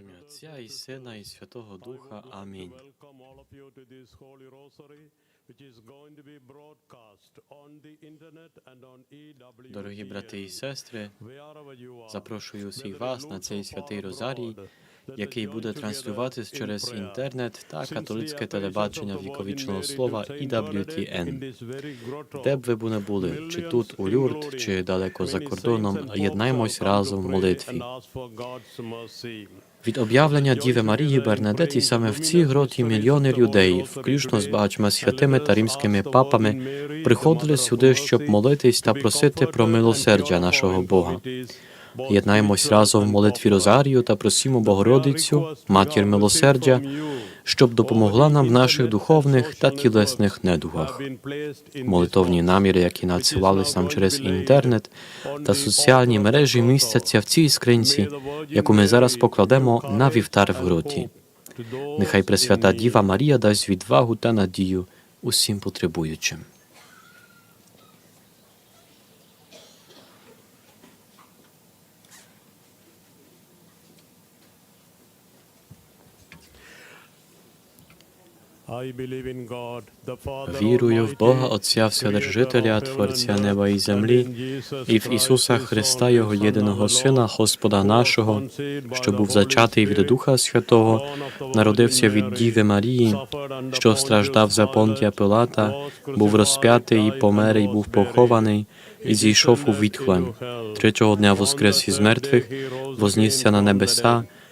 Ім'я Отця і Сина, і Святого Духа. Амінь. Дорогі брати і сестри, запрошую усіх вас на цей святий Розарій, який буде транслюватись через інтернет та католицьке телебачення віковічного слова EWTN. Де б ви не були, чи тут у Люрд, чи далеко за кордоном, єднаймось разом в молитві. Від об'явлення Діви Марії Бернадеті саме в цій гроті мільйони людей, включно з багатьма святими та римськими папами, приходили сюди, щоб молитись та просити про милосердя нашого Бога. Єднаємось разом в молитві Розарію та просімо Богородицю, матір милосердя, щоб допомогла нам в наших духовних та тілесних недугах. Молитовні наміри, які надсилались нам через інтернет та соціальні мережі, містяться в цій скринці, яку ми зараз покладемо на вівтар в гроті. Нехай Пресвята Діва Марія дасть відвагу та надію усім потребуючим. Вірую в Бога Отця Вседержителя, Творця неба і землі, і в Ісуса Христа, Його єдиного Сина, Господа нашого, що був зачатий від Духа Святого, народився від Діви Марії, що страждав за Понтія Пилата, був розп'ятий, і помер, і був похований, і зійшов у відхлем. Третього дня воскрес із мертвих, вознісся на небеса,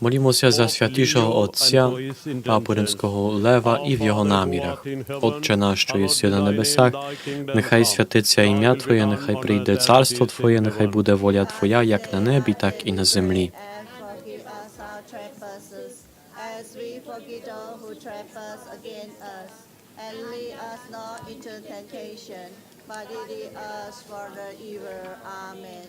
Молімося за святішого Отця, Папу Римського Лева і в його намірах. Отче наш, що єси на небесах, нехай святиться ім'я Твоє, нехай прийде царство Твоє, нехай буде воля Твоя, як на небі, так і на землі. and forgive us our trespasses, as we forgive all who trespass against us. And lead us not into temptation, but deliver us from the evil. Amen.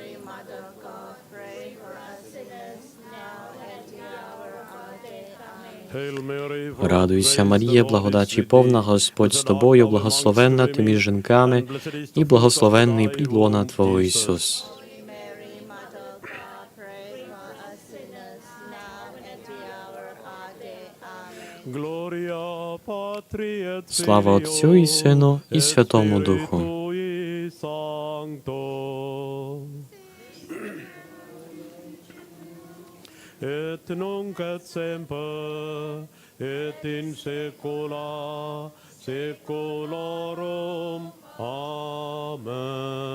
Радуйся, Марія, благодаті повна, Господь з тобою, благословенна ти між жінками, і благословенний плід лона Твого Ісус. Слава Отцю і Сину, і Святому Духу. Et nunc et semper, et in saecula saeculorum. Amen.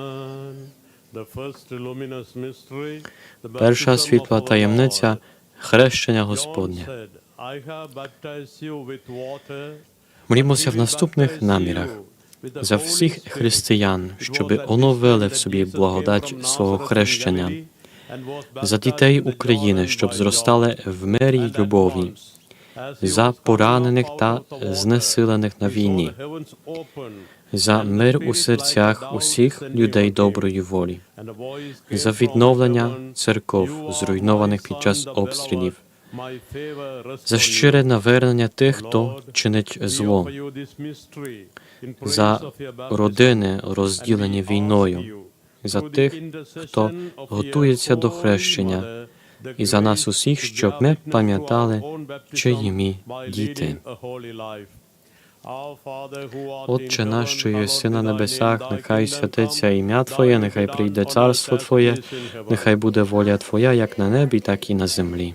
Перша світла таємниця хрещення Господнє. Молімося but в наступних намірах за всіх християн, щоби оновили в собі благодать свого хрещення, за дітей України, щоб зростали в мирі й любові, за поранених та знесилених на війні, за мир у серцях усіх людей доброї волі, за відновлення церков, зруйнованих під час обстрілів, за щире навернення тих, хто чинить зло, за родини, розділені війною, за тих, хто готується до хрещення, і за нас усіх, щоб ми пам'ятали, чиї ми діти. Отче наш, що єси на небесах, нехай святиться ім'я Твоє, нехай прийде царство Твоє, нехай буде воля Твоя, як на небі, так і на землі.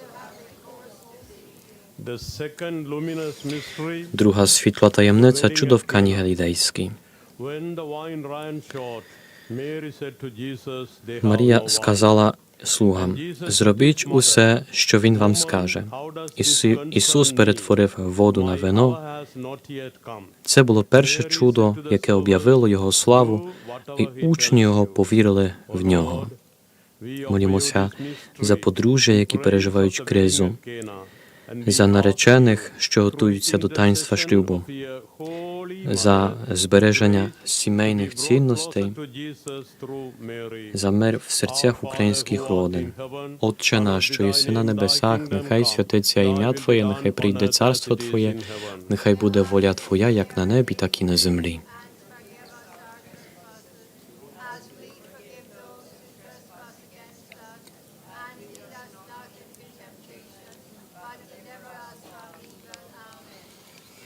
Mary said to Jesus, they have no Марія сказала слугам: зробіть усе, що він вам скаже. Ісу, Ісус перетворив воду на вино. Це було перше чудо, яке об'явило його славу, і учні його повірили в нього. Молімося за подружжя, які переживають кризу, За наречених, що готуються до таїнства шлюбу, за збереження сімейних цінностей, за мир в серцях українських родин. Отче наш, що єси на небесах, нехай святиться ім'я Твоє, нехай прийде царство Твоє, нехай буде воля Твоя, як на небі, так і на землі. as we forgive those who trespass against us. And lead us not into temptation, but deliver us from evil. Amen.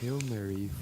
Hail Mary, full of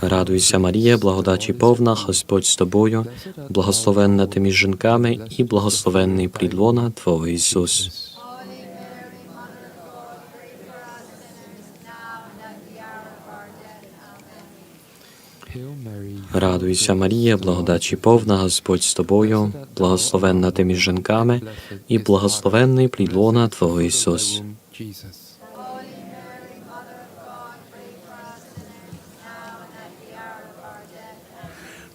Радуйся, Марія, благодаті повна, Господь з тобою, благословенна ти між жінками, і благословенний плід лона Твого Ісус. Радуйся, Марія, благодаті повна, Господь з тобою, благословенна ти між жінками, і благословенний плід лона Твого Ісус.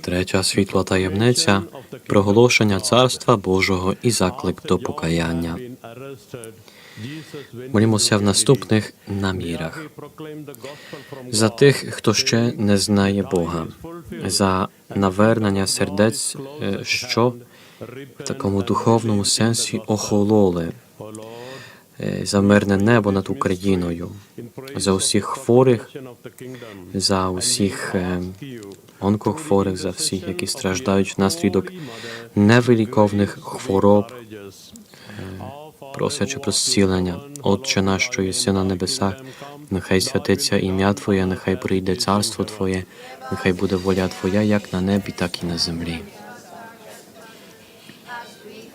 Третя світла таємниця проголошення Царства Божого і заклик до покаяння. Молімося в наступних намірах. За тих, хто ще не знає Бога, за навернення сердець, е, що в такому духовному сенсі охололи, за мирне небо над Україною, за усіх хворих, за усіх е, онкохворих, за всіх, які страждають внаслідок невиліковних хвороб, просячи про зцілення. Отче наш, що єси на небесах, нехай святиться ім'я Твоє, нехай прийде царство Твоє, нехай буде воля Твоя, як на небі, так і на землі.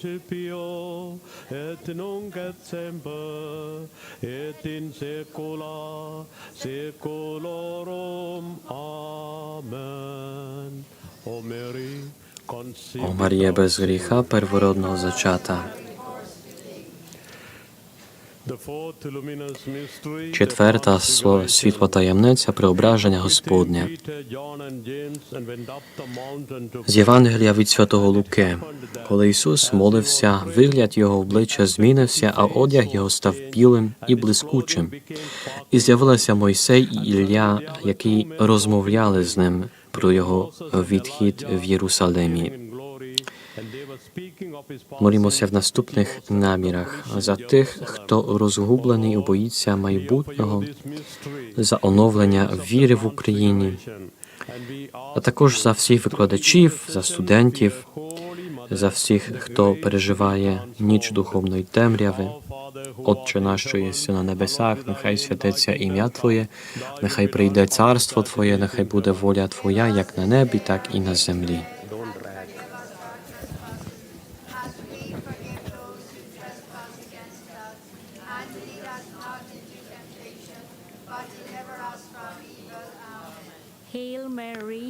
principio, et nunc et semper, et in saecula saeculorum. Amen. O conceived О Марія без гріха первородного зачата. Четверта світла таємниця преображення Господня. З Євангелія від святого Луки. Коли Ісус молився, вигляд його обличчя змінився, а одяг його став білим і блискучим. І з'явилися Мойсей і Ілля, які розмовляли з ним про його відхід в Єрусалимі. Молімося в наступних намірах за тих, хто розгублений і боїться майбутнього, за оновлення віри в Україні, а також за всіх викладачів, за студентів, за всіх, хто переживає ніч духовної темряви. Отче наш, що єси на небесах, нехай святиться ім'я Твоє, нехай прийде царство Твоє, нехай буде воля Твоя, як на небі, так і на землі. As we forgive those who trespass against us. And lead us not into temptation, but deliver us from evil. Amen. Hail Mary, full of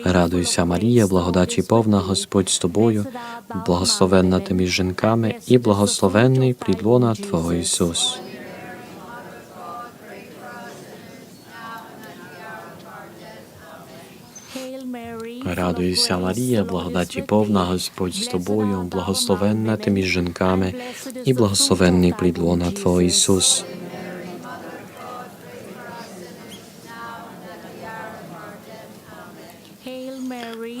Радуйся, Марія, благодаті повна. Господь з тобою, благословенна ти між жінками, і благословенний fruit of thy плід лона womb, Твого. Ісус. Радуйся, Марія, благодаті повна. Господь з тобою, благословенна ти між жінками, і благословенний fruit плід лона Твого. Ісус. Hail Mary,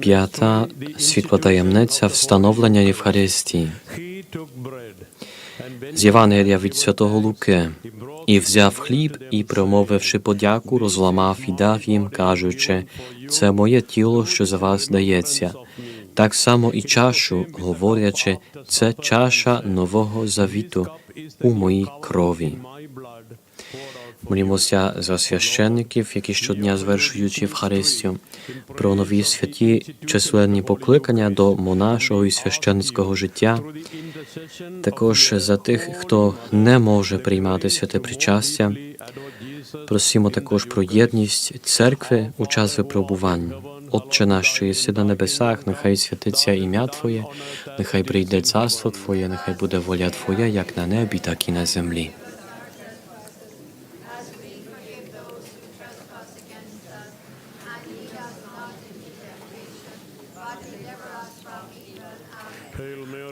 П'ята світла таємниця встановлення Євхаристії. З Євангелія від святого Луки. І взяв хліб і, промовивши подяку, розламав і дав їм, кажучи, це моє тіло, що за вас дається. Так само і чашу, говорячи, це чаша нового завіту у моїй крові. Молімося за священників, які щодня звершують Євхаристію, про нові святі численні покликання до монашого і священницького життя, також за тих, хто не може приймати святе причастя. Просимо також про єдність церкви у час випробувань. Отче наш, що єси на небесах, нехай святиться ім'я Твоє, нехай прийде царство Твоє, нехай буде воля Твоя, як на небі, так і на землі. Hail Mary,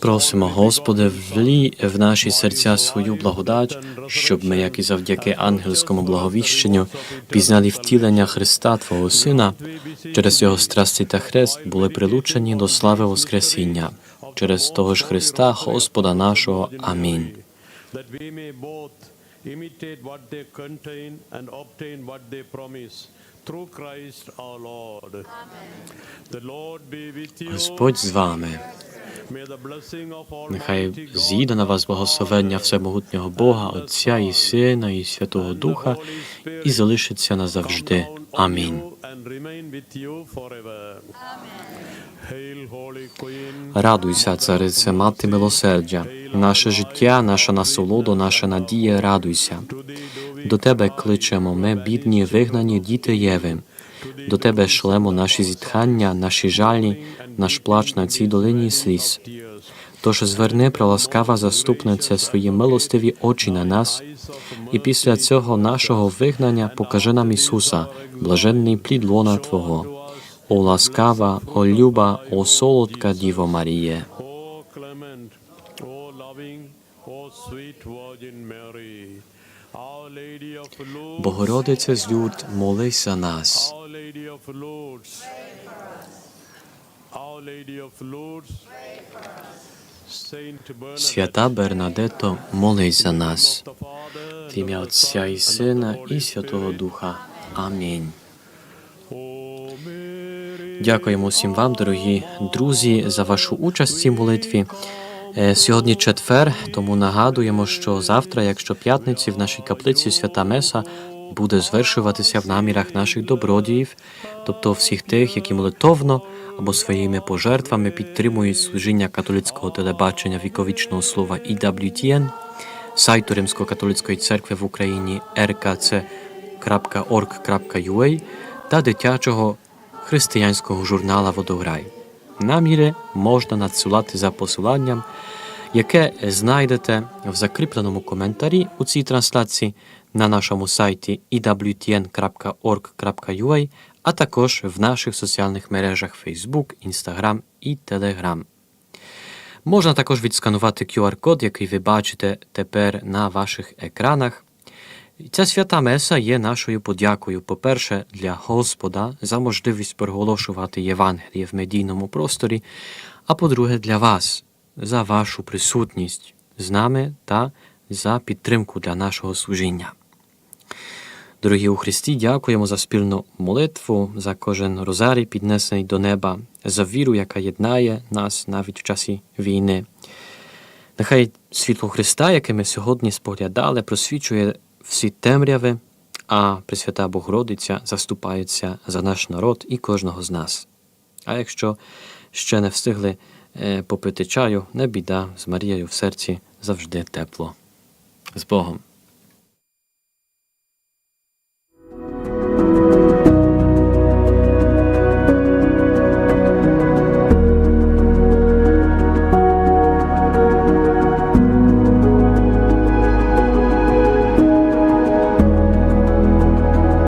Просимо, Господи, влій в наші серця свою благодать, щоб ми, як і завдяки ангельському благовіщенню, пізнали втілення Христа, Твого Сина, через Його страсті та хрест були прилучені до слави Воскресіння. Через того ж Христа, Господа нашого. Амінь. that we may both imitate what they contain and obtain what they promise. Through Christ our Lord. The Lord be with you. Господь з вами. May the blessing of Нехай зійде на вас благословення всемогутнього Бога, Отця і Сина, і Святого Духа, і залишиться назавжди. Амінь. Радуйся, царице, мати милосердя, наше життя, наша насолода, наша надія, радуйся. До тебе кличемо, ми, бідні, вигнані діти Єви. До тебе шлемо наші зітхання, наші жалі, наш плач на цій долині сліз. Тож зверни, проласкава заступниця, свої милостиві очі на нас, і після цього нашого вигнання покажи нам Ісуса, блаженний плід лона Твого. О ласкава, о люба, о солодка Діво Маріє. O loving, O sweet Virgin Mary, Богородице з люд, молись за нас. Свята Бернадето, молись за нас. В ім'я Отця і Сина і Святого Духа. Амінь. Дякуємо всім вам, дорогі друзі, за вашу участь в цій молитві. Е, Сьогодні четвер, тому нагадуємо, що завтра, якщо п'ятниці, в нашій каплиці свята Меса буде звершуватися в намірах наших добродіїв, тобто всіх тих, які молитовно або своїми пожертвами підтримують служіння католицького телебачення віковічного слова EWTN, сайту Римсько-католицької церкви в Україні rkc.org.ua та дитячого християнського журнала Водограй. Наміри можна надсилати за посиланням, яке знайдете в закріпленому коментарі у цій трансляції на нашому сайті ewtn.org.ua, а також в наших соціальних мережах Facebook, Instagram і Telegram. Можна також відсканувати QR-код, який ви бачите тепер на ваших екранах. Ця свята Меса є нашою подякою, по-перше, для Господа за можливість проголошувати Євангеліє в медійному просторі, а по-друге, для вас за вашу присутність з нами та за підтримку для нашого служіння. Дорогі у Христі, дякуємо за спільну молитву, за кожен розарій, піднесений до неба, за віру, яка єднає нас навіть в часі війни. Нехай світло Христа, яке ми сьогодні споглядали, просвічує всі темряви, а Пресвята Богородиця заступається за наш народ і кожного з нас. А якщо ще не встигли е, попити чаю, не біда, з Марією в серці завжди тепло. З Богом!